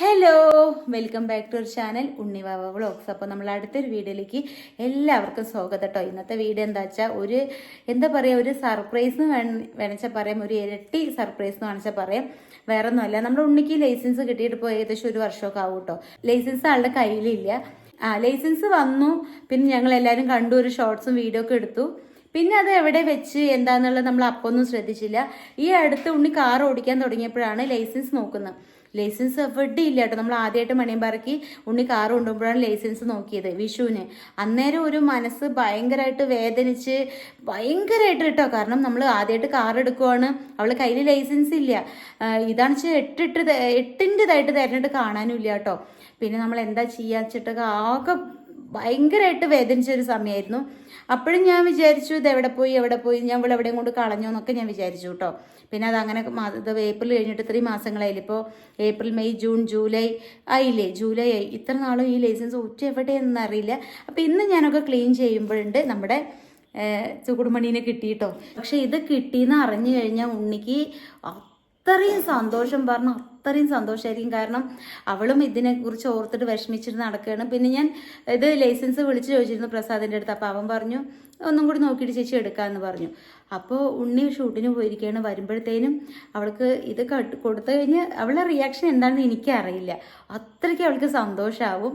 Hello welcome back to our channel Unnivava vlogs അപ്പോൾ നമ്മൾ അടുത്തൊരു വീഡിയോയിലേക്ക് എല്ലാവർക്കും സ്വാഗതം കേട്ടോ. ഇന്നത്തെ വീഡിയോ എന്താ വെച്ചാൽ ഒരു എന്താ പറയുക ഒരു സർപ്രൈസ് എന്ന് വേണമെച്ചാൽ പറയാം. ഒരു ഇരട്ടി സർപ്രൈസ് എന്ന് വേണമെച്ചാൽ പറയാം. വേറെ ഒന്നുമല്ല നമ്മുടെ ഉണ്ണിക്ക് ലൈസൻസ് കിട്ടിയിട്ട് ഇപ്പോൾ ഏകദേശം ഒരു വർഷമൊക്കെ ആവും കേട്ടോ. ലൈസൻസ് ആളുടെ കയ്യിലില്ല. ആ ലൈസൻസ് വന്നു. പിന്നെ ഞങ്ങൾ എല്ലാവരും കണ്ടു ഒരു ഷോർട്സും വീഡിയോ ഒക്കെ എടുത്തു. പിന്നെ അത് എവിടെ വെച്ച് എന്താന്നുള്ളത് നമ്മൾ അപ്പൊന്നും ശ്രദ്ധിച്ചില്ല. ഈ അടുത്ത് ഉണ്ണി കാർ ഓടിക്കാൻ തുടങ്ങിയപ്പോഴാണ് ലൈസൻസ് നോക്കുന്നത്. ലൈസൻസ് എവിടെ ഇല്ല കേട്ടോ. നമ്മൾ ആദ്യമായിട്ട് മണിയമ്പാറയ്ക്ക് ഉണ്ണി കാർ കൊണ്ടുപോകുമ്പോഴാണ് ലൈസൻസ് നോക്കിയത് വിഷുവിന്. അന്നേരം ഒരു മനസ്സ് ഭയങ്കരമായിട്ട് വേദനിച്ച് ഭയങ്കരമായിട്ട് കേട്ടോ. കാരണം നമ്മൾ ആദ്യമായിട്ട് കാർ എടുക്കുവാണ്. അവൾ കയ്യിൽ ലൈസൻസ് ഇല്ല. ഇതാണ് വെച്ചാൽ എട്ടിട്ട് എട്ടിന്റെതായിട്ട് തരണിട്ട് കാണാനും ഇല്ല കേട്ടോ. പിന്നെ നമ്മൾ എന്താ ചെയ്യാ വെച്ചിട്ടൊക്കെ ആകെ ഭയങ്കരമായിട്ട് വേദനിച്ച ഒരു സമയമായിരുന്നു. അപ്പോഴും ഞാൻ വിചാരിച്ചു ഇത് എവിടെ പോയി എവിടെ പോയി? ഞാൻ ഇവിടെ എവിടെയും കൊണ്ട് കളഞ്ഞോ എന്നൊക്കെ ഞാൻ വിചാരിച്ചു കേട്ടോ. പിന്നെ അത് അങ്ങനെ മാ- ഇത് ഏപ്രിൽ കഴിഞ്ഞിട്ട് ഇത്രയും മാസങ്ങളായില്ലേ? ഇപ്പോൾ ഏപ്രിൽ മെയ് ജൂൺ ജൂലൈ ആയില്ലേ? ജൂലൈ ആയി. ഇത്ര നാളും ഈ ലൈസൻസ് ഉച്ച എവിടെയെന്ന് അറിയില്ല അപ്പോൾ ഇന്ന് ഞാനൊക്കെ ക്ലീൻ ചെയ്യുമ്പോഴുണ്ട് നമ്മുടെ ചുക്കുടുമണീനെ കിട്ടിയിട്ടോ. പക്ഷെ ഇത് കിട്ടിയെന്ന് അറിഞ്ഞു കഴിഞ്ഞാൽ ഉണ്ണിക്ക് അത്രയും സന്തോഷം പറഞ്ഞു അത്രയും സന്തോഷമായിരിക്കും കാരണം അവളും ഇതിനെക്കുറിച്ച് ഓർത്തിട്ട് വിഷമിച്ചിട്ട് നടക്കുകയാണ്. പിന്നെ ഞാൻ ഇത് ലൈസൻസ് വിളിച്ച് ചോദിച്ചിരുന്നു പ്രസാദിന്റെ അടുത്ത്. അപ്പോൾ അവൻ പറഞ്ഞു ഒന്നും കൂടി നോക്കിയിട്ട് ചേച്ചി എടുക്കാമെന്ന് പറഞ്ഞു. അപ്പോൾ ഉണ്ണി ഷൂട്ടിന് പോയിരിക്കുകയാണ് വരുമ്പോഴത്തേനും അവൾക്ക് ഇത് കൊടുത്തു കഴിഞ്ഞ് അവളുടെ റിയാക്ഷൻ എന്താണെന്ന് എനിക്കറിയില്ല. അത്രയ്ക്ക് അവൾക്ക് സന്തോഷമാവും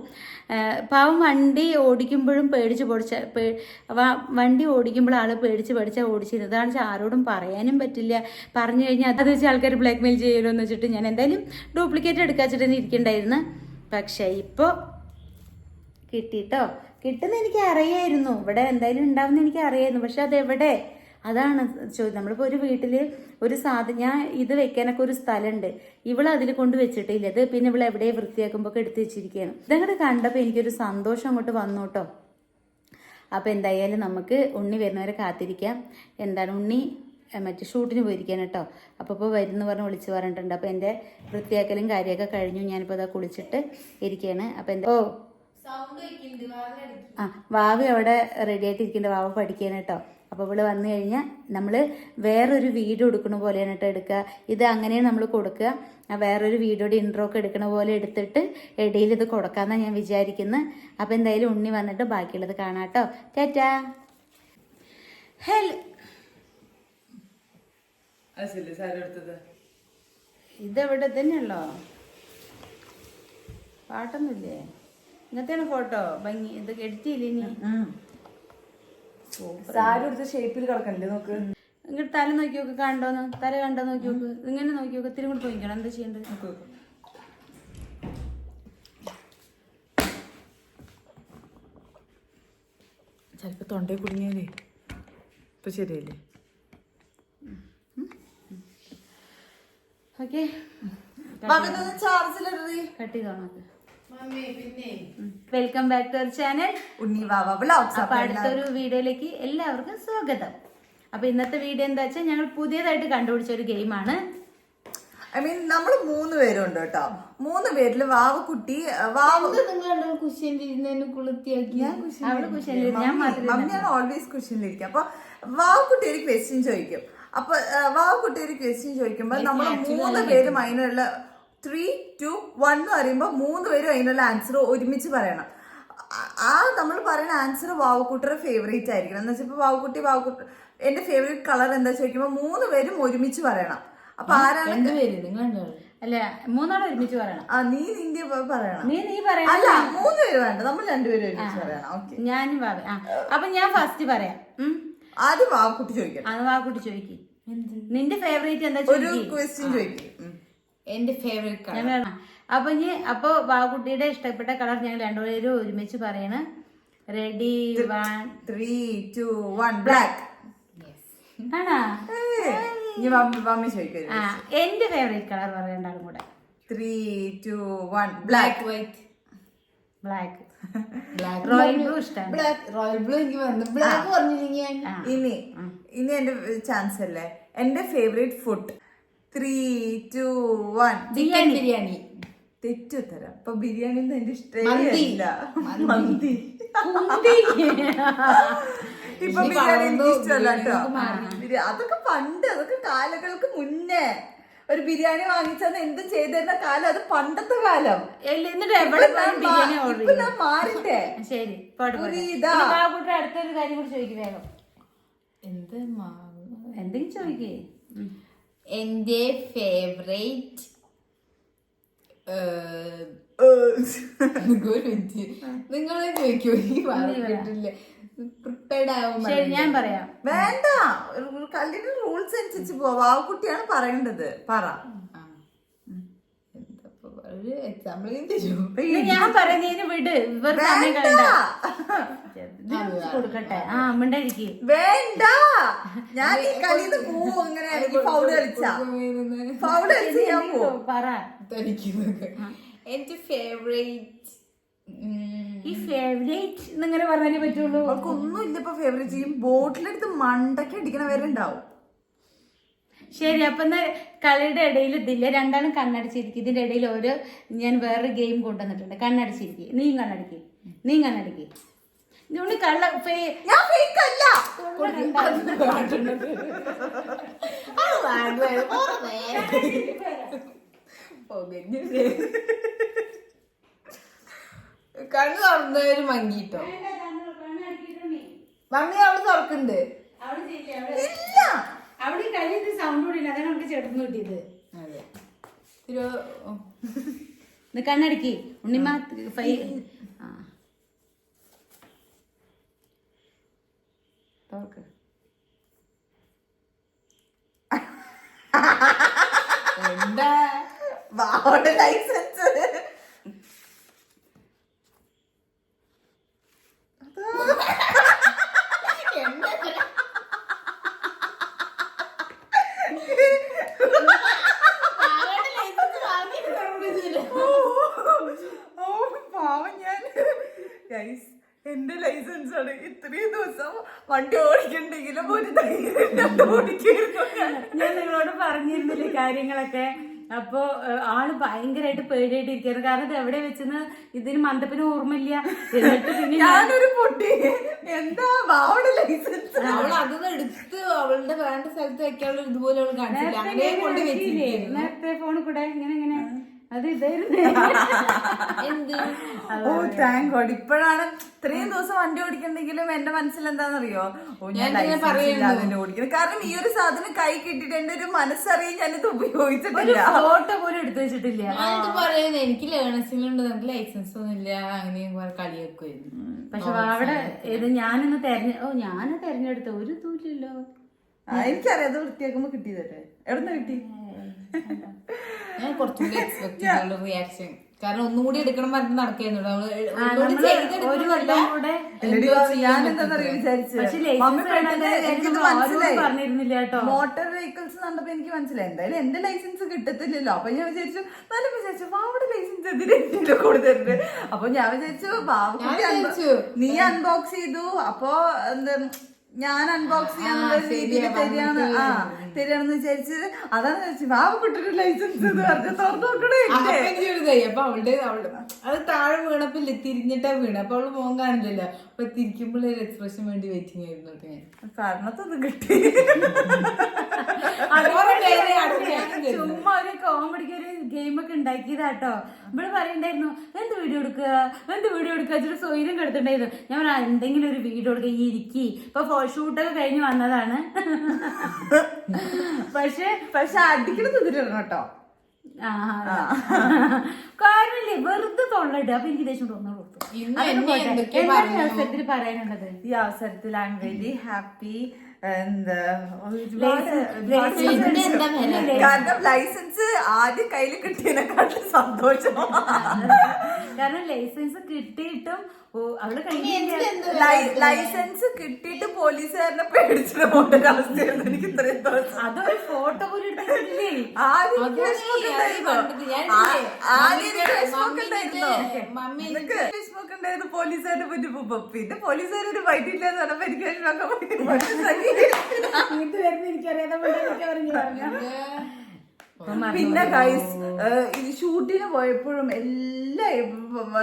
പാവം വണ്ടി ഓടിക്കുമ്പോഴും പേടിച്ച് പൊടിച്ച വണ്ടി ഓടിക്കുമ്പോൾ ആൾ പേടിച്ച് പേടിച്ചാൽ ഓടിച്ചിരുന്നത്. അതാണ് വെച്ചാൽ ആരോടും പറയാനും പറ്റില്ല. പറഞ്ഞു കഴിഞ്ഞാൽ അത് വെച്ച് ആൾക്കാർ ബ്ലാക്ക് മെയിൽ ചെയ്യുമല്ലോ എന്ന് വെച്ചിട്ട് ഞാൻ എന്തായാലും ഡ്യൂപ്ലിക്കേറ്റ് എടുക്കാച്ചിട്ട് തന്നെ ഇരിക്കണ്ടായിരുന്നു. പക്ഷേ ഇപ്പോൾ കിട്ടിട്ടോ? കിട്ടുന്ന എനിക്ക് അറിയായിരുന്നു ഇവിടെ എന്തായാലും ഉണ്ടാവുന്ന എനിക്ക് അറിയായിരുന്നു പക്ഷെ അതെവിടെ? അതാണ് ചോദ്യം. നമ്മളിപ്പോൾ ഒരു വീട്ടിൽ ഒരു സാധനം ഞാൻ ഇത് വെക്കാനൊക്കെ ഒരു സ്ഥലമുണ്ട് ഇവൾ അതിൽ കൊണ്ട് വെച്ചിട്ടില്ല. ഇത് പിന്നെ ഇവൾ എവിടെ വൃത്തിയാക്കുമ്പോൾ ഒക്കെ എടുത്ത് വെച്ചിരിക്കുകയാണ് ഇതങ്ങോട്ട് കണ്ടപ്പോൾ എനിക്കൊരു സന്തോഷം അങ്ങോട്ട് വന്നു കേട്ടോ അപ്പോൾ എന്തായാലും നമുക്ക് ഉണ്ണി വരുന്നവരെ കാത്തിരിക്കാം. എന്താണ് ഉണ്ണി മറ്റേ ഷൂട്ടിന് പോയിരിക്കാൻ കേട്ടോ. അപ്പോൾ ഇപ്പോൾ വരുന്നു പറഞ്ഞ് വിളിച്ച് പറഞ്ഞിട്ടുണ്ട്. അപ്പോൾ എന്റെ വൃത്തിയാക്കലും കാര്യമൊക്കെ കഴിഞ്ഞു. ഞാനിപ്പോൾ ഇതാ കുളിച്ചിട്ട് ഇരിക്കുകയാണ് അപ്പോൾ എന്റെ ഓ. ആ വാവ് അവിടെ റെഡി ആയിട്ടിരിക്കുന്നുണ്ട് വാവ് പഠിക്കുകയാണ് കേട്ടോ. അപ്പോൾ ഇവിടെ വന്നു കഴിഞ്ഞാൽ നമ്മൾ വേറൊരു വീഡിയോ എടുക്കണ പോലെയാണ് കേട്ടോ എടുക്കുക. ഇത് അങ്ങനെയാണ് നമ്മൾ കൊടുക്കുക. വേറൊരു വീഡിയോയുടെ ഇൻട്രോ ഒക്കെ എടുക്കണ പോലെ എടുത്തിട്ട് ഇടയിൽ ഇത് കൊടുക്കാമെന്നാണ് ഞാൻ വിചാരിക്കുന്നത് അപ്പോൾ എന്തായാലും ഉണ്ണി വന്നിട്ട് ബാക്കിയുള്ളത് കാണാം കേട്ടോ. ടാറ്റാ. ഇതെവിടെ? തന്നെയുള്ളോ പാട്ടൊന്നുമില്ലേ? ഇങ്ങനത്തെയാണ് ഫോട്ടോ ഭംഗി ഇത് എടുത്തില്ലേ ഇനി? സാരി എടുത്ത ഷേപ്പിൽ കിടക്കണ്ടേ നോക്ക് ഇങ്ങോട്ട് തല നോക്കി നോക്ക് കണ്ടോന്ന് തല കണ്ടോ നോക്കി നോക്ക് ഇങ്ങനെ നോക്കി നോക്ക് ഇത്തിരി കൂടി പോയിക്കണം എന്താ ചെയ്യണ്ടത് നോക്ക് ചിലപ്പോ തൊണ്ടയിൽ കുടുങ്ങിയാലേ ഇപ്പൊ ശരിയല്ലേ ഓക്കെ കട്ട് ചെയ്തോ നോക്ക് welcome back to our channel Unni Vava vlogs അപ്പൊ അടുത്തൊരു വീഡിയോയിലേക്ക് എല്ലാവർക്കും സ്വാഗതം. അപ്പൊ ഇന്നത്തെ വീഡിയോ എന്താ വെച്ചാൽ ഞങ്ങൾ പുതിയതായിട്ട് കണ്ടുപിടിച്ച ഒരു ഗെയിമാണ്. ഐ മീൻ നമ്മൾ മൂന്ന് പേരുണ്ട് കേട്ടോ. മൂന്ന് പേരിൽ വാവക്കുട്ടി വാവ ഞാൻ ഓൾവേസ് കുഷ്യനിലിരിക്കും അപ്പൊ വാവക്കുട്ടി ഒരു ക്വസ്റ്റ്യൻ ചോദിക്കും. അപ്പൊ വാവക്കുട്ടി ഒരു ക്വസ്റ്റ്യൻ ചോദിക്കുമ്പോ നമ്മൾ മൂന്ന് പേരും അതിനുള്ള ത്രീ ടു വൺ എന്ന് പറയുമ്പോൾ മൂന്ന് പേരും അതിനുള്ള ആൻസർ ഒരുമിച്ച് പറയണം. ആ- നമ്മൾ പറയുന്ന ആൻസർ വാവക്കുട്ടിയുടെ ഫേവറേറ്റ് ആയിരിക്കണം. എന്ന് വെച്ചാൽ ഇപ്പോൾ വാവക്കുട്ടി വാവക്കുട്ടി എന്റെ ഫേവറേറ്റ് കളർ എന്താ ചോദിക്കുമ്പോൾ മൂന്ന് പേരും ഒരുമിച്ച് പറയണം. അപ്പൊ ആരാണ് അല്ല മൂന്നാളും ഒരുമിച്ച് പറയണം. ആ നീ നിന്റെ പറയണം. നീ നീ പറയണം. അല്ല മൂന്ന് പേര് വേണ്ട. നമ്മൾ രണ്ടുപേരും ഒരുമിച്ച് പറയണം. ഓക്കെ ഞാൻ അപ്പൊ ഞാൻ ഫസ്റ്റ് പറയാം. ആദ്യം വാവക്കുട്ടി ചോദിക്കാം അത് വാക്കുട്ടി ചോദിക്കും. നിന്റെ ഫേവറേറ്റ് എന്താ ഒരു ക്വസ്റ്റ്യൻ ചോദിക്കും. എന്റെ ഫേവറേറ്റ് കളർ അപ്പൊ ഇനി അപ്പൊ വാക്കുട്ടിയുടെ ഇഷ്ടപ്പെട്ട കളർ ഞങ്ങൾ രണ്ടുപേരും ഒരുമിച്ച് പറയണ. Ready one three two one black ആണാ? എന്റെ ഫേവറേറ്റ് കളർ പറയണ്ടാളും കൂടെ. Three two one black white black black royal blue ഇഷ്ടമാണ് ബ്ലാക്ക് റോയൽ ബ്ലൂ എനിക്ക് വന്നു ബ്ലാക്ക് പറഞ്ഞില്ലെങ്കിൽ ഞാൻ ഇനി ഇനി എന്റെ ചാൻസ് അല്ലേ? എന്റെ favourite food three two one chicken biryani തെറ്റുത്തരം. അപ്പൊ ബിരിയാണി ഒന്നും എന്റെ മന്തി. മന്തി. കുന്തി. ഇപ്പൊ ബിരിയാണി എനിക്ക് ഇഷ്ടമല്ല കേട്ടോ. അതൊക്കെ പണ്ട് അതൊക്കെ കാലങ്ങൾക്ക് മുന്നേ. ഒരു ബിരിയാണി വാങ്ങിച്ചാൽ എന്തും ചെയ്തിരുന്ന കാലം അത് പണ്ടത്തെ കാലം. ഞാൻ മാറിട്ടെ. ശരി. അടുത്തൊരു കാര്യം കൂടി ചോദിക്കും വേഗം. എന്ത് എന്തെങ്കിലും ചോദിക്കേ. എന്റെ ഫേവറേറ്റ് നിങ്ങളെ ചോദിക്കൂ എനിക്ക് പറഞ്ഞിട്ടില്ല? പ്രിപ്പയർഡ് ആവും ശരി ഞാൻ പറയാം. വേണ്ട. കല്ലിന് റൂൾസ് അനുസരിച്ച് പോവാ. കുട്ടിയാണ് പറയേണ്ടത്. പറ. ഞാൻ പറയുന്നതിന് വിട്. ഇവർ കൊടുക്കട്ടെ. ആ മിണ്ടായിരിക്കും. വേണ്ട. ഞാൻ ഈ കളിന്ന് പോവും അങ്ങനെ. ഫൗൾ കളിച്ചാ. ഫൗൾ കളിച്ച് ഞാൻ പോവും. പറ. എന്റെ ഫേവറേറ്റ് ഈ ഫേവറേറ്റ് എന്നിങ്ങനെ പറഞ്ഞാലേ പറ്റുള്ളൂ. അവൾക്ക് ഒന്നും ഇല്ല ഇപ്പൊ ഫേവറേറ്റ് ചെയ്യും ബോട്ടിലെടുത്ത് മണ്ടയ്ക്ക് അടിക്കണ വരെ ഉണ്ടാവും. ശരി അപ്പൊ കളിയുടെ ഇടയിൽ ഇതില്ല. രണ്ടാളും കണ്ണടച്ചിരിക്കും. ഇതിന്റെ ഇടയിൽ ഒരു ഞാൻ വേറൊരു ഗെയിം കൊണ്ടുവന്നിട്ടുണ്ട്. കണ്ണടച്ചിരിക്കും. നീ കണ്ണടിക്കേ. നീ കണ്ണടിക്ക്. ഇതുകൊണ്ട് കള്ള ഞാൻ ഫേക്ക് അല്ല കണ്ണു തുറന്നവര് മങ്കിട്ടോ മമ്മി അവൾ തുറക്കുന്നുണ്ട്. അവിടെ അവിടെ- ഇല്ല. അവിടെ സൗണ്ട് കൂടി അതാണ് നമുക്ക് ചേർന്ന് കിട്ടിയത് അതെ കണ്ണടക്കി. ഉണ്ണിമ തുറക്ക്. എന്താ ലൈസൻസ് ഓ പാവം ഞാൻ ഗൈസ് എന്റെ ലൈസൻസ് ആണ് ഇത്രയും ദിവസം വണ്ടി ഓടിക്കണ്ടെങ്കിലും ഒരു ധൈര്യം ഇല്ലാണ്ട് ഓടിക്കായിരുന്നു ഞാൻ ഞാൻ നിങ്ങളോട് പറഞ്ഞിരുന്നില്ലേ കാര്യങ്ങളൊക്കെ. അപ്പോ ആൾ ഭയങ്കരമായിട്ട് പേടിയായിട്ട് ഇരിക്കുന്നു കാരണം ഇത് എവിടെ വെച്ചെന്ന് ഇതിന് മന്ദപ്പിന് ഓർമ്മയില്ല. എന്നിട്ട് പിന്നെ ഞാൻ- ഞാനൊരു പൊട്ടി. എന്താ? അവളുടെ ലൈസൻസ്. അവൾ അതൊന്നും എടുത്ത് അവളുടെ വേണ്ട സ്ഥലത്ത് വെക്കാനുള്ള ഇതുപോലെ അവൾ കാണിച്ചില്ല നേരത്തെ അങ്ങനെ ഇങ്ങനെ കൊണ്ട് വെച്ചില്ലേ? നേരത്തെ ഫോണിൽ കൂടെ ഇങ്ങനെ ഇങ്ങനെ അത് ഇതായിരുന്നു. എന്ത്? ഓ താങ്ക് ഗോഡ് ഇപ്പോഴാണ് ഇത്രയും ദിവസം വണ്ടി ഓടിക്കണ്ടെങ്കിലും എന്റെ മനസ്സിൽ എന്താണെന്നറിയോ ഓ ഞാൻ ലൈസൻസ് ഓടിക്കുന്നത് കാരണം ഈ ഒരു സാധനം കൈ കിട്ടിട്ട് എന്റെ ഒരു മനസ്സറിയാൻ ഞാനിത് ഉപയോഗിച്ചിട്ടില്ല. ഫോട്ടോ പോലും എടുത്തു വെച്ചിട്ടില്ല. ഞാനിത് പറയുന്നത് എനിക്ക് ലേണേഴ്സിലുണ്ട് നമുക്ക് ലൈസൻസ് ഒന്നും ഇല്ല അങ്ങനെ കളിയാക്കുമായിരുന്നു പക്ഷെ അവിടെ ഇത് ഞാനൊന്ന് തെരഞ്ഞ ഓ ഞാൻ തെരഞ്ഞെടുത്ത ഒരു തൂലില്ലോ. എനിക്കറിയാം അത് വൃത്തിയാക്കുമ്പോ കിട്ടിയതല്ലേ? എവിടുന്ന് കിട്ടി? ഞാൻ കുറച്ചുകൂടി എക്സ്പെക്ട് ചെയ്തുള്ള റിയാക്ഷൻ കാരണം ഒന്നും കൂടി എടുക്കണം പറഞ്ഞ് നടക്കായിരുന്നു മോട്ടോർ വെഹിക്കിൾസ് കണ്ടപ്പോ എനിക്ക് മനസ്സിലായി. എന്തായാലും എന്റെ ലൈസൻസ് കിട്ടത്തില്ലല്ലോ. അപ്പൊ ഞാൻ വിചാരിച്ചു നല്ല വിചാരിച്ചു ബാബുടെ ലൈസൻസ് എന്തിനാ കൊടുത്തിട്ടുണ്ട് അപ്പൊ ഞാൻ വിചാരിച്ചു പാവ നീ അൺബോക്സ് ചെയ്തു. അപ്പോ എന്താ ഞാൻ അൺബോക്സ് ചെയ്യാനുള്ള രീതിയിൽ തരികയാണ്. ആ തരികയാണെന്ന് വിചാരിച്ച് അതാണ് വിചാരിച്ചു ബാബുക്കുട്ടിയുടെ ലൈസൻസ് എന്ന് പറഞ്ഞ് തുറന്നു നോക്കണേ. അപ്പൊ അവളുടെ അത് താഴെ വീണപ്പോ തിരിഞ്ഞിട്ടാ വീണ. അപ്പൊ അവൾ പോകാൻ കാണില്ലല്ലോ. അപ്പൊ തിരിക്കുമ്പോൾ ഒരു എക്സ്പ്രഷൻ വേണ്ടി വെയിറ്റിംഗ് ആയിരുന്നു ഞാൻ. കാരണത്തൊന്നും കിട്ടി ഓരോ പേരെ അടുപ്പിക്കാനും തരുന്നു. ചുമ്മാ ഒരു കോമഡിക്ക് ഒരു ഗെയിം ഒക്കെ ഉണ്ടാക്കിയതാട്ടോ. ഇവിടെ പറയണ്ടായിരുന്നു എന്ത് വീഡിയോ എടുക്കുക? എന്ത് വീഡിയോ എടുക്കുക? വെച്ചിട്ട് സ്വൈര്യം കെടുത്തിണ്ടായിരുന്നു ഞാൻ പറയാ എന്തെങ്കിലും ഒരു വീഡിയോ എടുക്കുക ഈ ഇരിക്കി. ഇപ്പൊ ഷൂട്ടൊക്കെ കഴിഞ്ഞ് വന്നതാണ്. പക്ഷെ പക്ഷെ അടിക്കണം ഇതിരണം കേട്ടോ. കാര്യമില്ലേ വെറുതെ തൊള്ളയിട്ട് അപ്പൊ എനിക്ക് ദേഷ്യം തോന്നുന്നു ഈ അവസരത്തിൽ പറയാനുള്ളത്? ഈ അവസരത്തിൽ ഐ എം വെരി ഹാപ്പി എന്താ ലൈസൻസ്? കാരണം ആദ്യം കയ്യിൽ കിട്ടിയതിനെക്കാട്ടും സന്തോഷം കാരണം ലൈസൻസ് കിട്ടിയിട്ടും ലൈസൻസ് കിട്ടിയിട്ട് പോലീസുകാരനെ പേടിച്ചിട്ട് പോകേണ്ട ഒരു അവസ്ഥയായിരുന്നു എനിക്ക് ഇത്രയും ദിവസം അതൊരു ഫോട്ടോ പോലും എടുത്തിട്ടില്ലേ ആദ്യം ഞാൻ ഉണ്ടായിരുന്നു. കണ്ടത്. ഞാൻ ആ- ഇല്ലേ, ആദ്യം എനിക്ക് മമ്മി വിഷമമൊക്കെ എന്നിട്ട് ഉണ്ടായിരുന്നു. മമ്മി നിനക്ക് വിഷമമൊക്കെ ഉണ്ടായിരുന്നു പോലീസുകാരെ പറ്റി പിന്നെ പോലീസുകാരൊരു വൈകിട്ടില്ല എന്ന് പറഞ്ഞപ്പോ എനിക്ക്. പോലീസുകാര് ഇത് വരുന്ന എനിക്കറിയാതെ കൊണ്ടൊക്കെ പറഞ്ഞു. പിന്നെ ഗൈസ് ഈ ഷൂട്ടിന് പോയപ്പോഴും എല്ലാ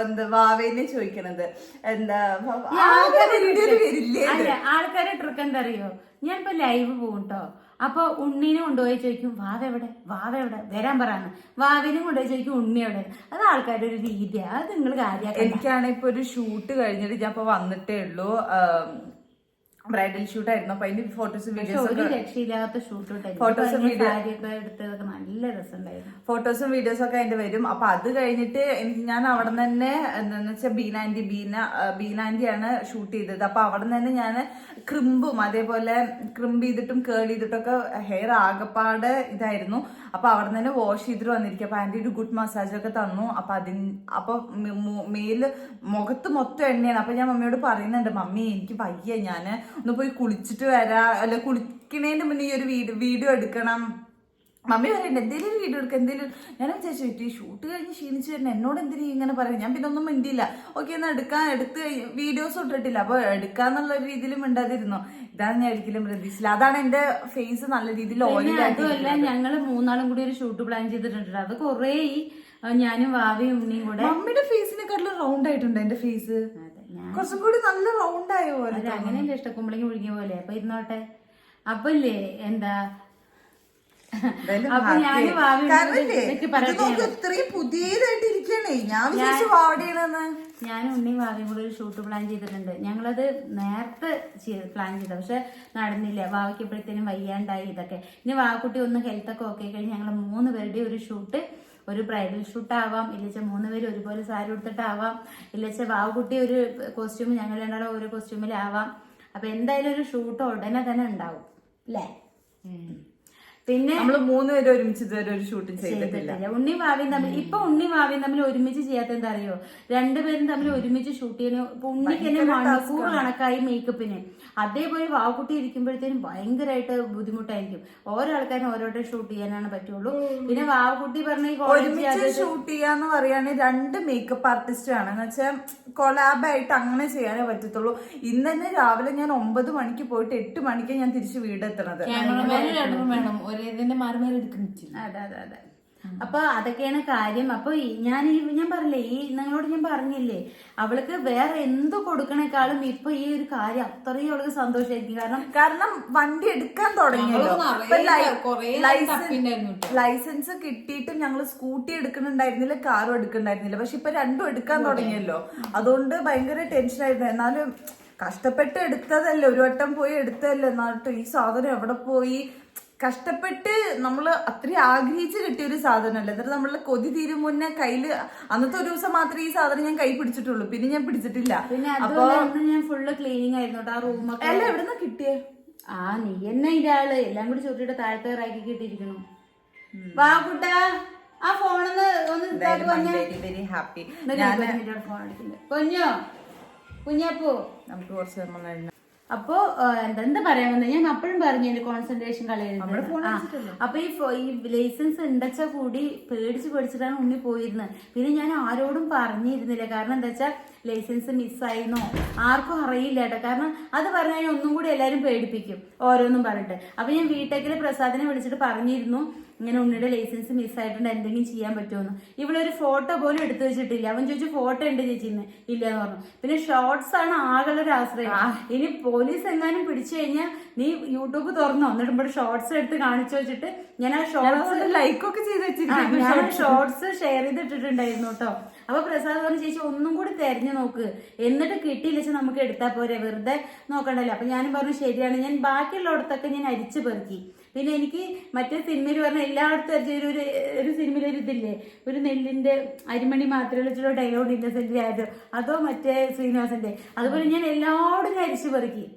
എന്താ വാവേനെ ചോദിക്കണത്. എന്താ ആൾക്കാരെ ട്രിക്ക് എന്താ അറിയോ ഞാൻ ഇപ്പൊ ലൈവ് പോകും കേട്ടോ അപ്പൊ ഉണ്ണീനെ കൊണ്ടുപോയി ചോദിക്കും വാവ എവിടെ വാവ എവിടെ വരാൻ പറയാന്ന് വാവിനും കൊണ്ടുപോയി ചോദിക്കും ഉണ്ണി എവിടെ അത് ആൾക്കാരുടെ ഒരു രീതിയാണ് അത് നിങ്ങൾ കാര്യമാക്കി എനിക്കാണെങ്കിൽ ഇപ്പൊ ഒരു ഷൂട്ട് കഴിഞ്ഞിട്ട് ഞാൻ ഇപ്പൊ വന്നിട്ടേ ഉള്ളൂ. ബ്രൈഡൽ ഷൂട്ട് ആയിരുന്നു അപ്പൊ അതിന്റെ ഫോട്ടോസ് വീഡിയോസ് എടുത്തതൊക്കെ നല്ല രസമുണ്ടായിരുന്നു. ഫോട്ടോസും വീഡിയോസും ഒക്കെ അതിന്റെ വരും. അപ്പൊ അത് കഴിഞ്ഞിട്ട് എനിക്ക് ഞാൻ അവിടെ നിന്ന് തന്നെ എന്താന്ന് വെച്ചാൽ ബീന ആന്റി ബീന ബീന ആന്റിയാണ് ഷൂട്ട് ചെയ്തത്. അപ്പൊ അവിടെ നിന്ന് തന്നെ ഞാൻ ക്രിമ്പും അതേപോലെ ക്രിമ്പ് ചെയ്തിട്ടും കേൾ ചെയ്തിട്ടൊക്കെ ഹെയർ ആകപ്പാട് ഇതായിരുന്നു. അപ്പൊ അവിടെ നിന്ന് തന്നെ വാഷ് ചെയ്തിട്ട് വന്നിരിക്കും. അപ്പൊ ആന്റി ഒരു ഗുഡ് മസാജ് ഒക്കെ തന്നു. അപ്പൊ അതിന് അപ്പൊ മേൽ മുഖത്ത് മൊത്തം എണ്ണയാണ്. അപ്പൊ ഞാൻ മമ്മിയോട് പറയുന്നുണ്ട് മമ്മി എനിക്ക് വയ്യ. ഞാൻ ഒന്ന് പോയി കുളിച്ചിട്ട് വരാ. അല്ല കുളിക്കണേന്റെ മുന്നേ ഈ ഒരു വീഡിയോ വീഡിയോ എടുക്കണം. മമ്മി പറയണ്ട എന്തെങ്കിലും വീഡിയോ എടുക്കുക എന്തെങ്കിലും ഞാൻ വിചാരിച്ചു പറ്റി ഷൂട്ട് കഴിഞ്ഞ് ക്ഷീണിച്ച് വരണം എന്നോട് എന്തിനും ഇങ്ങനെ പറയും ഞാൻ പിന്നെ ഒന്നും മിണ്ടിയില്ല. ഓക്കെ ഒന്ന് എടുക്കാൻ എടുത്ത് വീഡിയോസ് ഇട്ടിട്ടില്ല. അപ്പൊ എടുക്കാന്നുള്ള ഒരു രീതിയിൽ മിണ്ടാതിരുന്നു. ഇതാണ് ഞാൻ ഒരിക്കലും പ്രതീക്ഷിച്ചില്ല. അതാണ് എന്റെ ഫേസ് നല്ല രീതിയിൽ ഓയിൽ അതുമല്ല ഞങ്ങൾ മൂന്നാളും കൂടി ഒരു ഷൂട്ട് പ്ലാൻ ചെയ്തിട്ടുണ്ട്. അത് കൊറേ ഞാനും വാവിയും ഉണ്ണിയും കൂടെ. മമ്മിയുടെ ഫേസിനെക്കാട്ടിലും റൗണ്ട് ആയിട്ടുണ്ട് എന്റെ ഫേസ് കുറച്ചും കൂടി നല്ല റൗണ്ട് ആയ പോലെ അങ്ങനെ എന്റെ ഇഷ്ടം? കുമ്പളങ്ങി മുഴുകിയ പോലെ. അപ്പൊ ഇരുന്നോട്ടെ. അപ്പൊ ഇല്ലേ എന്താ പുതിയതായിട്ട് ഇരിക്കണേ. ഞാൻ വിചാരിച്ചു വാവടിയാണെന്ന്. ഞാനും ഉണ്ണിയും വാവിയും കൂടെ ഒരു ഷൂട്ട് പ്ലാൻ ചെയ്തിട്ടുണ്ട്. ഞങ്ങളത് നേരത്തെ പ്ലാൻ ചെയ്ത. പക്ഷെ നടന്നില്ല. വാവയ്ക്കപ്പോഴത്തേനും വയ്യാണ്ടായി ഇതൊക്കെ. ഇനി വാവക്കുട്ടി ഒന്ന് ഹെൽത്തൊക്കെ ഓക്കെ കഴിഞ്ഞ് ഞങ്ങൾ മൂന്ന് പേരുടെ ഒരു ഷൂട്ട് ഒരു ബ്രൈഡൽ ഷൂട്ട് ആവാം ഇല്ലച്ച മൂന്ന് പേര് ഒരുപോലെ സാരി ഉടുത്തിട്ടാവാം ഇല്ലച്ച വാവുകുട്ടി ഒരു കോസ്റ്റ്യൂം ഞങ്ങൾ രണ്ടാളും ഒരു കോസ്റ്റ്യൂമിലാവാം. അപ്പൊ എന്തായാലും ഒരു ഷൂട്ട് ഉടനെ തന്നെ ഉണ്ടാവും അല്ലേ? പിന്നെ നമ്മൾ മൂന്നുപേരും ഒരുമിച്ച് ഇതുവരെ ഒരു ഷൂട്ടും ചെയ്തിട്ടില്ല. ഉണ്ണി ഭാവിയും തമ്മിൽ ഇപ്പൊ ഉണ്ണി ഭാവിയും തമ്മിൽ ഒരുമിച്ച് ചെയ്യാത്ത എന്താ അറിയോ രണ്ടുപേരും തമ്മിൽ ഒരുമിച്ച് ഷൂട്ട് ചെയ്യുന്നു ഇപ്പൊ ഉണ്ണിക്ക് തന്നെ മണിക്കൂർ കണക്കായി മേക്കപ്പിന് അതേപോലെ വാവുകുട്ടി ഇരിക്കുമ്പോഴത്തേനും ഭയങ്കരമായിട്ട് ബുദ്ധിമുട്ടായിരിക്കും. ഓരോ ആൾക്കാരും ഓരോരുത്തർ ഷൂട്ട് ചെയ്യാനാണ് പറ്റുള്ളൂ. പിന്നെ വാവുകുട്ടി പറഞ്ഞ ഒരുമിച്ച് ഷൂട്ട് ചെയ്യാന്ന് പറയുകയാണെങ്കിൽ രണ്ട് മേക്കപ്പ് ആർട്ടിസ്റ്റ് ആണ്. എന്ന് വെച്ചാൽ കൊളാബ് ആയിട്ട് അങ്ങനെ ചെയ്യാനേ പറ്റത്തുള്ളൂ. ഇന്ന് തന്നെ രാവിലെ ഞാൻ ഒമ്പത് മണിക്ക് പോയിട്ട് എട്ട് മണിക്ക് ഞാൻ തിരിച്ച് വീടെത്തണത്. വേണം. ഒരേ തന്നെ മാറി മാറി എടുക്കുന്നില്ല അതെ അതെ അതെ. അപ്പൊ അതൊക്കെയാണ് കാര്യം. അപ്പൊ ഞാൻ ഈ ഞാൻ പറഞ്ഞില്ലേ ഈ നിങ്ങളോട് ഞാൻ പറഞ്ഞില്ലേ അവൾക്ക് വേറെ എന്ത് കൊടുക്കണേക്കാളും ഇപ്പൊ ഈ ഒരു കാര്യം അത്രയും അവൾക്ക് സന്തോഷമായിരിക്കും. കാരണം കാരണം വണ്ടി എടുക്കാൻ തുടങ്ങിയല്ലോ. ലൈസൻസ് കിട്ടിയിട്ടും ഞങ്ങൾ സ്കൂട്ടി എടുക്കുന്നുണ്ടായിരുന്നില്ല കാറും എടുക്കുന്നുണ്ടായിരുന്നില്ല. പക്ഷെ ഇപ്പൊ രണ്ടും എടുക്കാൻ തുടങ്ങിയല്ലോ. അതുകൊണ്ട് ഭയങ്കര ടെൻഷനായിരുന്നു. എന്നാലും കഷ്ടപ്പെട്ട് എടുത്തതല്ലേ ഒരു വട്ടം പോയി എടുത്തതല്ലേ. എന്നിട്ട് ഈ സാധനം എവിടെ പോയി? കഷ്ടപ്പെട്ട് നമ്മൾ അത്രയും ആഗ്രഹിച്ച് കിട്ടിയ ഒരു സാധനമല്ല? എന്നിട്ട് നമ്മളെ കൊതി തീരും മുന്നേ കയ്യിൽ അന്നത്തെ ഒരു ദിവസം മാത്രമേ ഈ സാധനം ഞാൻ കൈ പിടിച്ചിട്ടുള്ളൂ. പിന്നെ ഞാൻ പിടിച്ചിട്ടില്ല. അപ്പൊ ഞാൻ ഫുള്ള് ക്ലീനിങ് ആയിരുന്നു ആ റൂമൊക്കെ അല്ല എവിടുന്ന കിട്ടിയേ? ആ നീ എന്നെ ഇതാൾ എല്ലാം കൂടി ചോട്ടിയുടെ താഴത്തെ റാക്കി കിട്ടിയിരിക്കണു വാ കുട്ടാ. ആ ഫോണിന്ന് ഒന്ന്. വെരി വെരി ഹാപ്പി കുഞ്ഞോ കുഞ്ഞപ്പോ. നമുക്ക് കുറച്ച് അപ്പോ എന്തെന്ത് എന്താ വന്നത് ഞാൻ അപ്പോഴും പറഞ്ഞു എന്റെ കോൺസെൻട്രേഷൻ കളയരുത് ആ, അപ്പൊ ഈ ലൈസൻസ് ഉണ്ടച്ച കൂടി പേടിച്ച് പേടിച്ചിട്ടാണ് ഉണ്ണി പോയിരുന്നത് പിന്നെ ഞാൻ ആരോടും പറഞ്ഞിരുന്നില്ല. കാരണം എന്താ വെച്ചാൽ ലൈസൻസ് മിസ്സായിരുന്നോ ആർക്കും അറിയില്ല കേട്ടോ കാരണം അത് പറഞ്ഞാൽ ഒന്നും കൂടി എല്ലാവരും പേടിപ്പിക്കും. ഓരോന്നും പറഞ്ഞിട്ട്. അപ്പൊ ഞാൻ വീട്ടേക്കിലെ പ്രസാദിനെ വിളിച്ചിട്ട് പറഞ്ഞിരുന്നു. ഇങ്ങനെ ഉണ്ണിയുടെ ലൈസൻസ് മിസ്സായിട്ടുണ്ട്. എന്തെങ്കിലും ചെയ്യാൻ പറ്റുമെന്ന്. ഇവളൊരു ഒരു ഫോട്ടോ പോലും എടുത്തു വെച്ചിട്ടില്ല. അവൻ ചോദിച്ചു ഫോട്ടോ ഉണ്ട് ചേച്ചിന്ന് ഇല്ല എന്ന് പറഞ്ഞു. പിന്നെ ഷോർട്സ് ആണ് ഒരു ആശ്രയം. ഇനി പോലീസ് എങ്ങാനും പിടിച്ചു കഴിഞ്ഞാൽ നീ യൂട്യൂബ് തുറന്നോ? എന്നിട്ട് ഇവിടെ ഷോർട്സ് എടുത്ത് കാണിച്ചു വെച്ചിട്ട് ഞാൻ ആ ഷോർട്സ് ലൈക്കൊക്കെ ചെയ്ത് വെച്ചിട്ടുണ്ട് ഞാൻ ഷോർട്സ് ഷെയർ ചെയ്തിട്ടിട്ടുണ്ടായിരുന്നു കേട്ടോ. അപ്പൊ പ്രസാദ് പറഞ്ഞു ചേച്ചി ഒന്നും കൂടി തെരഞ്ഞു നോക്ക്. എന്നിട്ട് കിട്ടിയില്ല വെച്ചാൽ നമുക്ക് എടുത്താൽ പോരെ. വെറുതെ നോക്കണ്ടല്ലോ. അപ്പൊ ഞാനും പറഞ്ഞു ശരിയാണ്. ഞാൻ ബാക്കിയുള്ളിടത്തൊക്കെ ഞാൻ അരിച്ചു പെറുക്കി. പിന്നെ എനിക്ക് മറ്റേ സിനിമയിൽ പറഞ്ഞ എല്ലായിടത്തും അരിച്ച ഒരു ഒരു- സിനിമയിൽ ഒരു ഇതില്ലേ? ഒരു നെല്ലിന്റെ അരിമണി മാത്രമേ വെച്ചുള്ള ഡയലോഗ് ഇന്നസെന്റ് ആയത്. അതോ മറ്റേ ശ്രീനിവാസന്റെ. അതുപോലെ ഞാൻ എല്ലായിടും അരിച്ചു പെറുക്കി.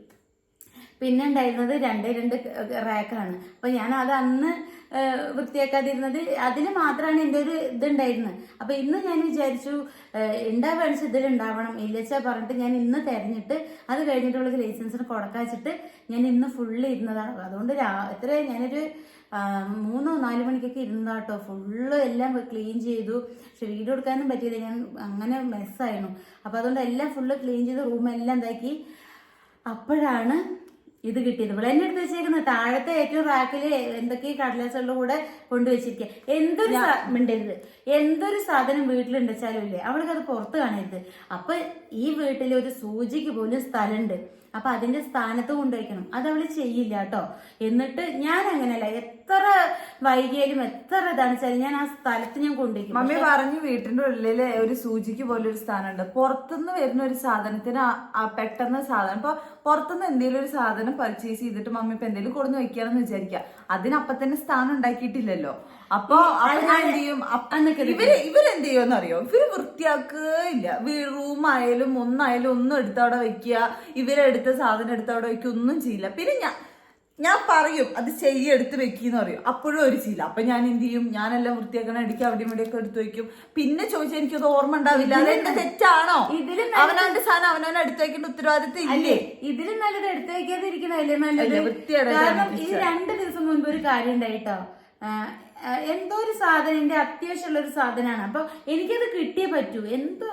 പിന്നെ ഉണ്ടായിരുന്നത് രണ്ടേ രണ്ട് റാക്കാണ്. അപ്പൊ ഞാൻ അത് അന്ന് വൃത്തിയാക്കാതിരുന്നത്. അതിന് മാത്രമാണ് എന്റെ ഒരു ഇതുണ്ടായിരുന്നത് അപ്പൊ ഇന്ന് ഞാൻ വിചാരിച്ചു ഉണ്ടാവേണ്ട ഇതിൽ ഉണ്ടാവണം ഇല്ലച്ച പറഞ്ഞിട്ട് ഞാൻ ഇന്ന് തെരഞ്ഞിട്ട് അത് കഴിഞ്ഞിട്ടുള്ള ലൈസൻസിന് കൊടക്കാച്ചിട്ട് ഞാൻ ഇന്ന് ഫുള്ള് ഇരുന്നതാണ് അതുകൊണ്ട് രാ- എത്ര ഞാനൊരു മൂന്നോ നാല് മണിക്കൊക്കെ ഇരുന്നതാട്ടോ. ഫുള്ള് എല്ലാം ക്ലീൻ ചെയ്തു. പക്ഷെ വീട് കൊടുക്കാനും പറ്റിയില്ല. ഞാൻ അങ്ങനെ മെസ്സായിരുന്നു അപ്പൊ അതുകൊണ്ട് എല്ലാം ഫുള്ള് ക്ലീൻ ചെയ്ത് റൂമെല്ലാം ഇതാക്കി. അപ്പോഴാണ് ഇത് കിട്ടിയത്. ഇവിടെ എന്നെ എടുത്ത് വെച്ചേക്കുന്നത് താഴത്തെ ഏറ്റവും റാക്കിൽ എന്തൊക്കെ കടലാസുകളുടെ കൂടെ കൊണ്ടുവച്ചിരിക്കുക എന്തൊരു മിണ്ടരുത്. എന്തൊരു സാധനം വീട്ടിലുണ്ടെച്ചാലും ഇല്ലേ? അവൾക്ക് അത് പുറത്ത് കാണരുത്. അപ്പൊ ഈ വീട്ടിൽ ഒരു സൂചിക്ക് പോലും സ്ഥലമുണ്ട്. അപ്പൊ അതിന്റെ സ്ഥാനത്ത് കൊണ്ടുവയ്ക്കണം. അത് അവൾ ചെയ്യില്ല കേട്ടോ എന്നിട്ട് ഞാൻ അങ്ങനെയല്ല എത്ര വൈകിയാലും എത്ര ഇതാണ് വെച്ചാൽ ഞാൻ ആ സ്ഥലത്ത് ഞാൻ കൊണ്ടുവയ്ക്കും. മമ്മി പറഞ്ഞു വീട്ടിന്റെ ഉള്ളിൽ ഒരു സൂചിക്ക് പോലെ ഒരു സ്ഥാനമുണ്ട്. പുറത്തുനിന്ന് വരുന്ന ഒരു സാധനത്തിന് പെട്ടെന്ന് സാധനം ഇപ്പൊ പുറത്തുനിന്ന് എന്തെങ്കിലും ഒരു സാധനം പർച്ചേസ് ചെയ്തിട്ട് മമ്മി ഇപ്പൊ എന്തെങ്കിലും കൊടുന്ന് വെക്കാന്ന് വിചാരിക്കുക. അതിനപ്പത്തന്നെ സ്ഥാനം ഉണ്ടാക്കിയിട്ടില്ലല്ലോ. അപ്പൊ എന്ത് ചെയ്യും ഇവർ ഇവരെന്ത് ചെയ്യുമെന്ന് അറിയോ ഇവർ വൃത്തിയാക്കുകയില്ല റൂം ആയാലും ഒന്നായാലും ഒന്നും എടുത്ത് അവിടെ വെക്കുക ഇവരെടുത്ത സാധനം എടുത്ത് അവിടെ വെക്കുക. ഒന്നും ചെയ്യില്ല. പിന്നെ ഞാൻ ഞാൻ പറയും അത് ചെയ്യ എടുത്ത് വെക്കിന്ന് പറയും അപ്പോഴും ഒരു ചെയ്യില്ല. അപ്പൊ ഞാൻ എന്ത് ചെയ്യും ഞാനെല്ലാം വൃത്തിയാക്കണ ഇടയ്ക്ക് അവിടെയും ഇവിടെ ഒക്കെ എടുത്ത് വെക്കും. പിന്നെ ചോദിച്ചാൽ എനിക്കത് ഓർമ്മ ഉണ്ടാവില്ല. അത് എന്റെ തെറ്റാണോ? ഇതിലും അവനവന്റെ സാധനം അവനവനെ എടുത്ത് വെക്കേണ്ട ഉത്തരവാദിത്തം ഇല്ലേ? ഇതിലും നല്ലത് എടുത്ത് വെക്കാതിരിക്കുന്നതല്ലേ നല്ലത്? കാരണം ഈ രണ്ട് ദിവസം മുൻപ് ഒരു കാര്യം ഉണ്ടായിട്ടോ എന്തോ ഒരു സാധനം എന്റെ അത്യാവശ്യമുള്ള ഒരു സാധനമാണ്. അപ്പോൾ എനിക്കത് കിട്ടിയേ പറ്റൂ. എന്തോ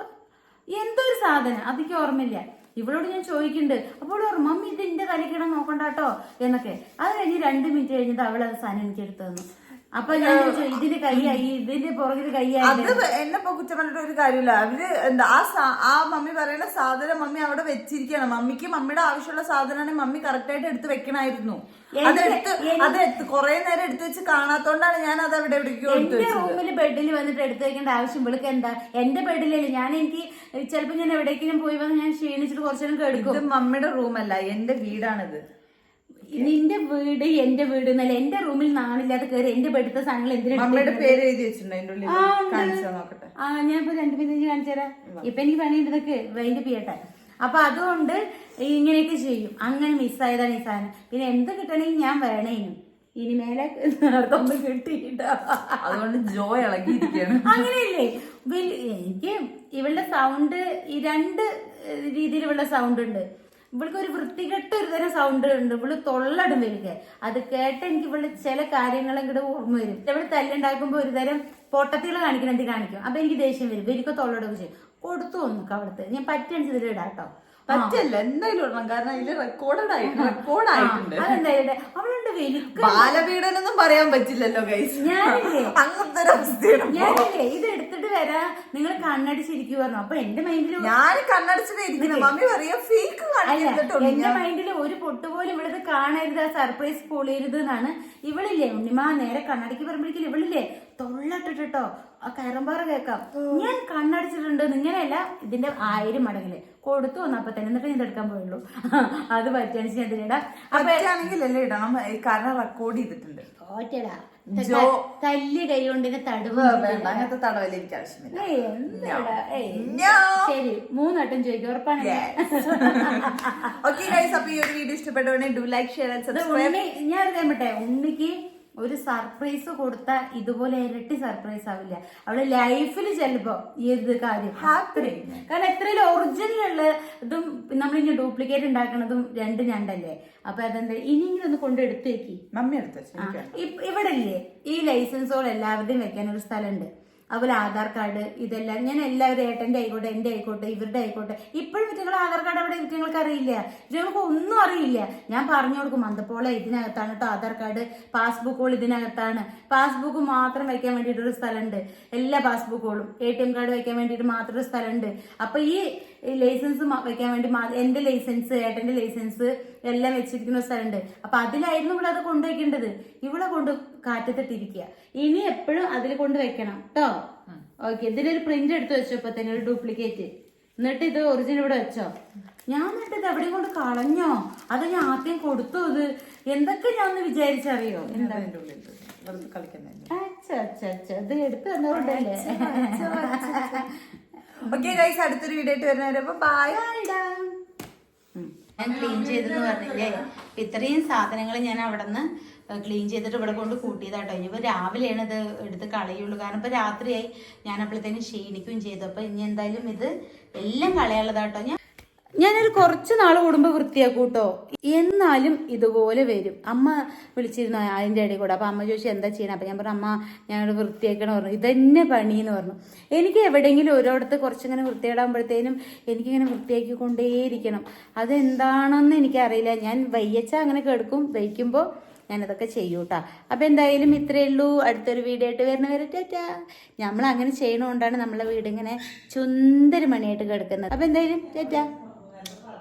എന്തോ ഒരു സാധനം? അതൊക്കെ ഓർമ്മയില്ല. ഇവളോട് ഞാൻ ചോദിക്കുന്നുണ്ട്. അപ്പോൾ ഓർമ്മ മമ്മി ഇത് എന്റെ തലക്കിടം നോക്കണ്ടാട്ടോ എന്നൊക്കെ. അത് കഴിഞ്ഞ് രണ്ട് മിനിറ്റ് കഴിഞ്ഞിട്ട് അവൾ അത് സാധനം എനിക്ക് എടുത്തു തന്നു. അപ്പൊ ഞാൻ ചോദിച്ചു ഇതിന്റെ കൈയായി ഇതിന്റെ പുറകിൽ കൈയായി. അത് എന്നെ ഇപ്പൊ കുറ്റം പറഞ്ഞിട്ട് ഒരു കാര്യമില്ല. അവർ എന്താ ആ സാ- ആ മമ്മി പറയുന്ന സാധനം മമ്മി അവിടെ വെച്ചിരിക്കണം മമ്മിക്ക് മമ്മിയുടെ ആവശ്യമുള്ള സാധനമാണ് മമ്മി കറക്റ്റ് ആയിട്ട് എടുത്ത് വെക്കണായിരുന്നു അതെടുത്ത് അതെടുത്ത് കുറെ നേരം എടുത്ത് വെച്ച് കാണാത്തോണ്ടാണ് ഞാൻ അത് അവിടെ എവിടേക്കോ എടുത്ത് എന്റെ റൂമിൽ ബെഡിൽ വന്നിട്ട് എടുത്തു വെക്കേണ്ട ആവശ്യം വിളിക്ക് എന്താ? എന്റെ ബെഡിലല്ലേ ഞാൻ എനിക്ക് ചിലപ്പോ ഞാൻ എവിടേക്കെങ്കിലും പോയി വന്ന് ഞാൻ ക്ഷീണിച്ചിട്ട് കുറച്ചേരം കേൾക്കും ഇത് മമ്മിയുടെ റൂമല്ല എന്റെ വീടാണിത്. നിന്റെ വീട് എന്റെ വീട് എന്നല്ല എന്റെ റൂമിൽ നാണില്ലാതെ കയറി എന്റെ ബെഡത്തെ സാധനങ്ങൾ എന്തിനാ മമ്മിയുടെ പേര് എഴുതി വെച്ചിട്ടുണ്ട് ആ ഞാൻ ഇപ്പൊ രണ്ടു മിനിറ്റ് കാണിച്ചു തരാം. ഇപ്പൊ എനിക്ക് പണിയുണ്ട് ഇതൊക്കെ വെയിൻഡ് ചെയ്യട്ടെ അപ്പൊ അതുകൊണ്ട് ഇങ്ങനെയൊക്കെ ചെയ്യും. അങ്ങനെ മിസ്സായതാണ് ഈ സാധനം. പിന്നെ എന്ത് കിട്ടണമെങ്കിൽ ഞാൻ വേണേനും ഇനി. മേലെ അതുകൊണ്ട് ജോ ഇളകിയിരിക്കുകയാണ്. അങ്ങനെയല്ലേ? എനിക്ക് ഇവളുടെ സൗണ്ട് ഈ രണ്ട് രീതിയിലുള്ള സൗണ്ട് ഉണ്ട്. ഇവൾക്ക് ഒരു വൃത്തികെട്ട ഒരു തരം സൗണ്ട് ഉണ്ട്. ഇവൾ തൊള്ളടും വരിക അത് കേട്ട് എനിക്ക് ഇവൾ ചില കാര്യങ്ങൾ ഇങ്ങോട്ട് ഓർമ്മ വരും. ഇവൾ തല്ലുണ്ടാക്കുമ്പോ ഒരു തരം പൊട്ടത്തികൾ കാണിക്കണം എന്ത് കാണിക്കും? അപ്പൊ എനിക്ക് ദേഷ്യം വരും. എനിക്ക് തൊള്ളടും ചെയ്യും. കൊടുത്തു നോക്കാം അവിടുത്തെ. ഞാൻ പറ്റനുസരിച്ച് ഇടാം കേട്ടോ. പറ്റല്ല. എന്തായാലും ഇടണം കാരണം അതിൽ റെക്കോർഡഡ് ആയിട്ട് റെക്കോർഡ് ആയിട്ടുണ്ട്. അതെന്തായാലും അവളുണ്ട് വലിക്ക ബാലപീഡനൊന്നും പറയാൻ പറ്റില്ലല്ലോ ഗൈസ് ഞാനില്ലേ. അങ്ങനത്തെ ഒരു അവസ്ഥയാണ് ഞാനില്ലേ. ഇത് എടുത്തിട്ട് വരാ നിങ്ങൾ കണ്ണടിച്ചിരിക്കു പറഞ്ഞു. അപ്പൊ എന്റെ മൈൻഡിൽ ഞാൻ കണ്ണടച്ചിട്ട് ഇരിക്കുന്നത് മമ്മി പറയാ ഫേക്ക് കാണിച്ചിട്ടുള്ളൂ എന്റെ മൈൻഡിൽ ഒരു പൊട്ട് പോലും ഇവിടുത്തെ കാണരുത് സർപ്രൈസ് പൊളിയരുത് എന്നാണ് ഇവളില്ലേ. ഉണ്ണിമാ നേരെ കണ്ണടിക്ക് പറയുമ്പോഴേക്കും ഇവളില്ലേ. തൊള്ളട്ടിട്ടോ ആ കയറമ്പാറ കേൾക്കാം ഞാൻ കണ്ണടിച്ചിട്ടുണ്ട്. ഇങ്ങനെയല്ല ഇതിന്റെ ആയിരം മടങ്ങിൽ. കൊടുത്തു വന്നു അപ്പൊ തന്നെ എന്നിട്ട് ഞാൻ എടുക്കാൻ പോയുള്ളൂ. അത് പറ്റിയാണെന്ന് ഞാൻ ഇതിലിടാം അപ്പൊ പറ്റുകയാണെങ്കിൽ ഇടണം. ഈ കാരണം റെക്കോർഡ് ചെയ്തിട്ടുണ്ട്. ഓറ്റടാ ജോ. തല്ലിയ കൈ കൊണ്ട് തടവ് അങ്ങനത്തെ തടവല്ല എനിക്ക് ആവശ്യമില്ല. ശരി മൂന്നെട്ടം ചോദിക്കും. ഉറപ്പാണ്? ഓക്കെ ഗൈസ് അപ്പൊ ഈ ഒരു വീഡിയോ ഇഷ്ടപ്പെട്ടവനെ ഡു ലൈക്ക് ഷെയർ ഞാൻ അറിയാൻ പറ്റേ ഉണ്ണിക്ക് ഒരു സർപ്രൈസ് കൊടുത്ത ഇതുപോലെ ഇരട്ടി സർപ്രൈസ് ആവില്ല. അവൾ ലൈഫിൽ ചെല്ലുമ്പോ ഏത് കാര്യം ഹാപ്പി കാരണം എത്രയും ഒറിജിനൽ ഉള്ള ഇതും നമ്മളിങ്ങനെ ഡ്യൂപ്ലിക്കേറ്റ് ഉണ്ടാക്കണതും രണ്ട് ഞണ്ടല്ലേ? അപ്പൊ അതെന്താ? ഇനിയെങ്കിലും ഒന്ന് കൊണ്ട് എടുത്തു വെക്കി. മമ്മി എടുത്ത്. ഇവിടെ ഇല്ലേ ഈ ലൈസൻസുകൾ എല്ലാവരുടെയും വെക്കാൻ ഒരു സ്ഥലമുണ്ട്. അതുപോലെ ആധാർ കാർഡ് ഇതെല്ലാം ഞാൻ എല്ലാവരും ഏട്ടന്റെ ആയിക്കോട്ടെ എന്റെ ആയിക്കോട്ടെ ഇവരുടെ ആയിക്കോട്ടെ. ഇപ്പോഴും ഇവറ്റുങ്ങൾ ആധാർ കാർഡ് അവിടെ ഇവറ്റുങ്ങൾക്ക് അറിയില്ല. നിങ്ങൾക്ക് ഒന്നും അറിയില്ല. ഞാൻ പറഞ്ഞു കൊടുക്കും മന്തപ്പോളെ ഇതിനകത്താണ് കേട്ടോ ആധാർ കാർഡ്. പാസ്ബുക്കുകൾ ഇതിനകത്താണ്. പാസ്ബുക്ക് മാത്രം വയ്ക്കാൻ വേണ്ടിയിട്ടൊരു സ്ഥലമുണ്ട്. എല്ലാ പാസ്ബുക്കുകളും എ ടി എം കാർഡ് വയ്ക്കാൻ വേണ്ടിയിട്ട് മാത്രം ഒരു സ്ഥലമുണ്ട്. അപ്പൊ ഈ ലൈസൻസ് വെക്കാൻ വേണ്ടി എന്റെ ലൈസൻസ് ഏട്ടന്റെ ലൈസൻസ് എല്ലാം വെച്ചിരിക്കുന്ന സ്ഥലമുണ്ട്. അപ്പൊ അതിലായിരുന്നു ഇവിടെ അത് കൊണ്ടുവയ്ക്കേണ്ടത്. ഇവിടെ കൊണ്ട് കാറ്റത്തിട്ടിരിക്കുക ഇനി എപ്പോഴും അതിൽ കൊണ്ട് വെക്കണം കേട്ടോ ഓക്കെ ഇതിലൊരു പ്രിന്റ് എടുത്ത് വെച്ചോ ഇപ്പൊ തന്നെ ഒരു ഡ്യൂപ്ലിക്കേറ്റ് എന്നിട്ട് ഇത് ഒറിജിനൽ ഇവിടെ വെച്ചോ. ഞാൻ എന്നിട്ട് ഇത് എവിടെ കൊണ്ട് കളഞ്ഞോ? അത് ഞാൻ ആദ്യം കൊടുത്തു ഇത്. എന്തൊക്കെ ഞാൻ ഒന്ന് വിചാരിച്ചറിയോ എന്താ അച്ഛ ഇത് എടുത്തു തന്നോണ്ടല്ലേ ഓക്കെ ഗൈസ് അടുത്തൊരു വീഡിയോ ആയിട്ട് വരുന്നവരെ ബായ് ഞാൻ ക്ലീൻ ചെയ്തെന്ന് പറഞ്ഞില്ലേ? ഇത്രയും സാധനങ്ങൾ ഞാൻ അവിടെ നിന്ന് ക്ലീൻ ചെയ്തിട്ട് ഇവിടെ കൊണ്ട് കൂട്ടിയതാട്ടോ. ഇനിയിപ്പോൾ രാവിലെയാണ് ഇത് എടുത്ത് കളയുള്ളൂ. കാരണം ഇപ്പോൾ രാത്രിയായി. ഞാൻ അപ്പോഴത്തേനും ക്ഷീണിക്കുകയും ചെയ്തു. അപ്പോൾ ഇനി എന്തായാലും ഇത് എല്ലാം കളയുള്ളതാട്ടോ ഞാൻ ഞാനൊരു കുറച്ച് നാൾ കൂടുമ്പോൾ വൃത്തിയാക്കും കേട്ടോ എന്നാലും ഇതുപോലെ വരും. അമ്മ വിളിച്ചിരുന്നു അതിന്റെ ഇടയിൽ കൂടെ. അപ്പോൾ അമ്മ ചോദിച്ചു എന്താ ചെയ്യണം? അപ്പോൾ ഞാൻ പറഞ്ഞു അമ്മ ഞാനത് വൃത്തിയാക്കണം പറഞ്ഞു. ഇതന്നെ പണി എന്ന് പറഞ്ഞു. എനിക്ക് എവിടെയെങ്കിലും ഓരോടത്ത് കുറച്ചിങ്ങനെ വൃത്തിയിടാകുമ്പോഴത്തേനും എനിക്കിങ്ങനെ വൃത്തിയാക്കിക്കൊണ്ടേയിരിക്കണം. അതെന്താണെന്ന് എനിക്കറിയില്ല. ഞാൻ വയ്യച്ച അങ്ങനെ കിടക്കും. വയ്ക്കുമ്പോൾ ഞാനതൊക്കെ ചെയ്യൂ കേട്ടോ അപ്പോൾ എന്തായാലും ഇത്രയേ ഉള്ളൂ. അടുത്തൊരു വീഡിയോ ആയിട്ട് വരുന്നവരെ ടാറ്റാ. നമ്മൾ അങ്ങനെ ചെയ്യണോണ്ടാണ് നമ്മളെ വീട് ഇങ്ങനെ ചുന്ദര മണിയായിട്ട് കിടക്കുന്നത്. അപ്പോൾ എന്തായാലും ടാറ്റാ.